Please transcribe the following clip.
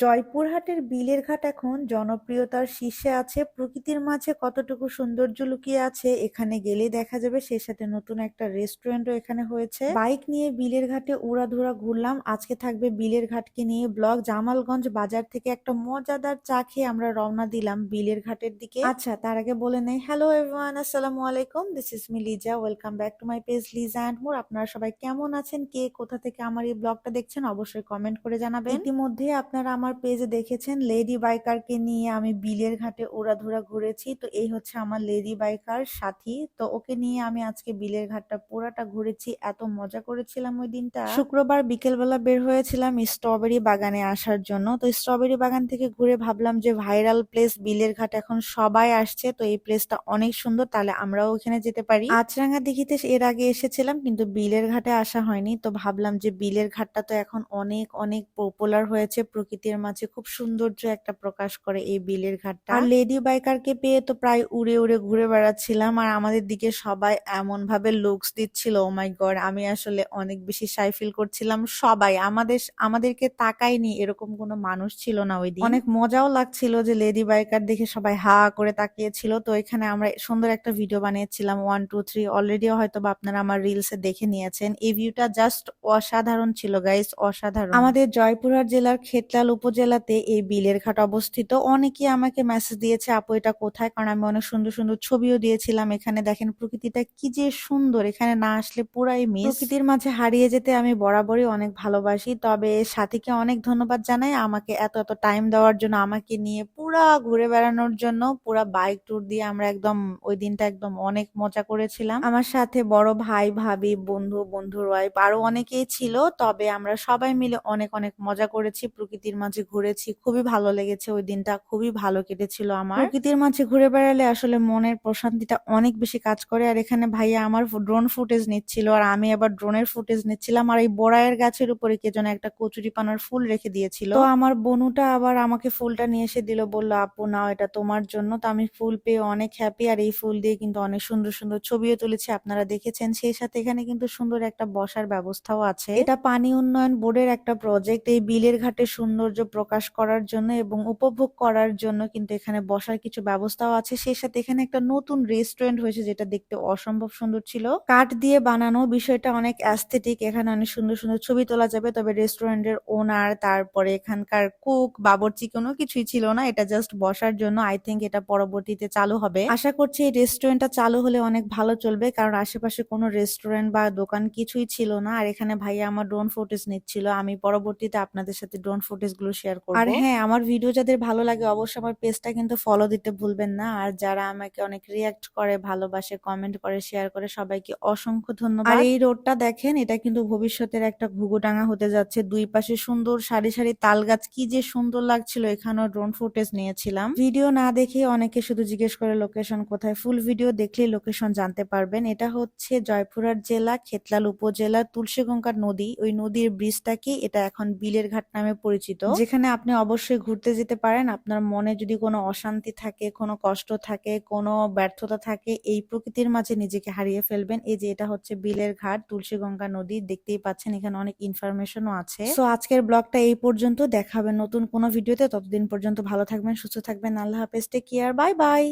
জয়পুরহাটের বিলের ঘাট এখন জনপ্রিয়তার শীর্ষে আছে। প্রকৃতির মাঝে কতটুকু সৌন্দর্য লুকিয়ে আছে এখানে গেলে দেখা যাবে। সেই সাথে নতুন একটা রেস্টুরেন্টও এখানে হয়েছে। বাইক নিয়ে বিলের ঘাটে উড়াধুরা ঘুরলাম। আজকে থাকবে বিলের ঘাটকে নিয়ে ব্লগ। জামালগঞ্জ বাজার থেকে একটা মজাদার চা খেয়ে আমরা রওনা দিলাম বিলের ঘাটের দিকে। আচ্ছা তার আগে বলে নেই। হ্যালো এভরিওয়ান আসসালামু আলাইকুম। This is me Liza welcome back to my page Liza and more আপনারা সবাই কেমন আছেন? কে কোথা থেকে আমার এই ব্লগটা দেখছেন? অবশ্যই কমেন্ট করে জানাবেন। ইতিমধ্যে আপনারা আমার পেজে দেখেছেন লেডি বাইকারকে নিয়ে আমি বিলের ঘাটে ওড়াধুরা ঘুরেছি। তো এই হচ্ছে আমার লেডি বাইকার সাথী। তো ওকে নিয়ে আমি আজকে বিলের ঘাটটা পুরাটা ঘুরেছি। এত মজা করেছিলাম ওই দিনটা। শুক্রবার বিকেলবেলা বের হয়েছিলাম স্ট্রবেরি বাগানে আসার জন্য। তো স্ট্রবেরি বাগান থেকে ঘুরে ভাবলাম যে ভাইরাল প্লেস বিলের ঘাট এখন সবাই আসছে। তো এই প্লেসটা অনেক সুন্দর, তাহলে আমরাও ওখানে যেতে পারি। আচরাঙ্গা দিঘিতে এর আগে এসেছিলাম, কিন্তু বিলের ঘাটে আসা হয়নি। তো ভাবলাম যে বিলের ঘাটটা তো এখন অনেক অনেক পপুলার হয়েছে প্রকৃতির মাঝে খুব সৌন্দর্য একটা প্রকাশ করে এই বিলের ঘাটটা। আর লেডি বাইকারকে পেয়ে তো প্রায় উড়ে উড়ে ঘুরে বেড়াচ্ছিলাম আর আমাদের দিকে সবাই এমন ভাবে লুকস দিচ্ছিল ও মাই গড আমি আসলে অনেক বেশি সাই ফিল করছিলাম। সবাই আমাদের আমাদেরকে তাকায়নি এরকম কোনো মানুষ ছিল না ওই দিন। অনেক মজাও লাগছিল যে লেডি বাইকার দেখে সবাই হা করে তাকিয়েছিল। তো এখানে আমরা সুন্দর একটা ভিডিও বানিয়েছিলাম ওয়ান টু থ্রি অলরেডি হয়তো বা আপনারা আমার রিলসে দেখে নিয়েছেন। এই ভিউটা জাস্ট অসাধারণ ছিল গাইস অসাধারণ। আমাদের জয়পুরহাট জেলার খেতলাল উপজেলাতে এই বিলের ঘাট অবস্থিত। অনেকে আমাকে মেসেজ দিয়েছে, আপু, এটা কোথায়? কারণ আমি অনেক সুন্দর সুন্দর ছবিও দিয়েছিলাম। এখানে দেখেন প্রকৃতিটা কি যে সুন্দর। এখানে না আসলে পুরাই মিস প্রকৃতির মাঝে হারিয়ে যেতে আমি বরাবরই অনেক ভালোবাসি। তবে সাথীকে অনেক ধন্যবাদ জানাই। আমাকে এত এত টাইম দেওয়ার জন্য, আমাকে নিয়ে পুরা ঘুরে বেড়ানোর জন্য, পুরা বাইক ট্যুর দিয়ে আমরা একদম ওই দিনটা একদম অনেক মজা করেছিলাম। আমার সাথে বড় ভাই, ভাবি, বন্ধু, বন্ধুর ওয়াইফ আরও অনেকেই ছিল। তবে আমরা সবাই মিলে অনেক অনেক মজা করেছি প্রকৃতির মাঝে ঘুরেছি, খুবই ভালো লেগেছে ওই দিনটা, খুবই ভালো কেটেছিল আমার। প্রকৃতির মাঝে ঘুরে বেড়ালে আসলে মনের প্রশান্তিটা অনেক বেশি কাজ করে, আর এখানে ভাইয়া আমার ড্রোন ফুটেজ নিচ্ছিল, আর আমি আবার ড্রোনের ফুটেজ নিচ্ছিলাম, আর এই বড়াইয়ের গাছের উপরে কে যেন একটা কচুরি পানার ফুল রেখে দিয়েছিল। তো আমার বনুটা আবার আমাকে ফুলটা নিয়ে এসে দিল, বলল, আপু, নাও এটা তোমার জন্য। তো আমি ফুল পেয়ে অনেক হ্যাপি আর এই ফুল দিয়ে কিন্তু অনেক সুন্দর সুন্দর ছবিও তুলেছি, আপনারা দেখেছেন। সেই সাথে এখানে কিন্তু সুন্দর একটা বসার ব্যবস্থাও আছে। এটা পানি উন্নয়ন বোর্ডের একটা প্রজেক্ট এই বিলের ঘাটে সৌন্দর্য প্রকাশ করার জন্য এবং উপভোগ করার জন্য কিন্তু এখানে বসার কিছু ব্যবস্থাও আছে। সেই সাথে এখানে একটা নতুন রেস্টুরেন্ট হয়েছে যেটা দেখতে অসম্ভব সুন্দর ছিল। কাঠ দিয়ে বানানো বিষয়টা অনেক অ্যাস্থেটিক এখানে অনেক সুন্দর সুন্দর ছবি তোলা যাবে, তবে রেস্টুরেন্টের ওনার তারপরে এখানকার কুক বাবরচি কোনো কিছুই ছিল না। এটা জাস্ট বসার জন্য আই থিঙ্ক এটা পরবর্তীতে চালু হবে। আশা করছি এই রেস্টুরেন্টটা চালু হলে অনেক ভালো চলবে, কারণ আশেপাশে কোনো রেস্টুরেন্ট বা দোকান কিছুই ছিল না। আর এখানে ভাইয়া আমার ড্রোন ফুটেজ নিচ্ছিল। আমি পরবর্তীতে আপনাদের সাথে ড্রোন ফুটেজ গুলো শেয়ার করব। আর হ্যাঁ আমার ভিডিও যাদের ভালো লাগে অবশ্যই আমার পেজটা কিন্তু ফলো দিতে ভুলবেন না। আর যারা আমাকে অনেক রিয়াক্ট করে ভালোবাসে কমেন্ট করে শেয়ার করে সবাইকে অসংখ্য ধন্যবাদ। আর এই রোডটা দেখেন এটা কিন্তু ভবিষ্যতের একটা ঘুঘুডাঙ্গা হতে যাচ্ছে। দুই পাশে সুন্দর সারি সারি তাল গাছ কি যে সুন্দর লাগছিল এখানেও ড্রোন ফুটেজ নিয়েছিলাম। ভিডিও না দেখে অনেকে শুধু জিজ্ঞেস করে লোকেশন কোথায় ফুল ভিডিও দেখলেই লোকেশন জানতে পারবেন। এটা হচ্ছে জয়পুরহাট জেলা খেতলাল উপজেলা তুলসীগঙ্গা নদী। ওই নদীর ব্রিজটাকে এটা এখন বিলের ঘাট নামে পরিচিত। যেখানে আপনি অবশ্যই ঘুরতে যেতে পারেন, আপনার মনে যদি কোনো অশান্তি থাকে, কোনো কষ্ট থাকে, কোনো ব্যর্থতা থাকে, এই প্রকৃতির মাঝে নিজেকে হারিয়ে ফেলবেন। এই যে এটা হচ্ছে বিলের ঘাট, তুলসীগঙ্গা নদী, দেখতেই পাচ্ছেন এখানে অনেক ইনফরমেশনও আছে। তো আজকের ব্লগটা এই পর্যন্ত দেখাবেন নতুন কোনো ভিডিওতে ততদিন পর্যন্ত ভালো থাকবেন, সুস্থ থাকবেন। আল্লাহ হাফেজ টেক কেয়ার বাই বাই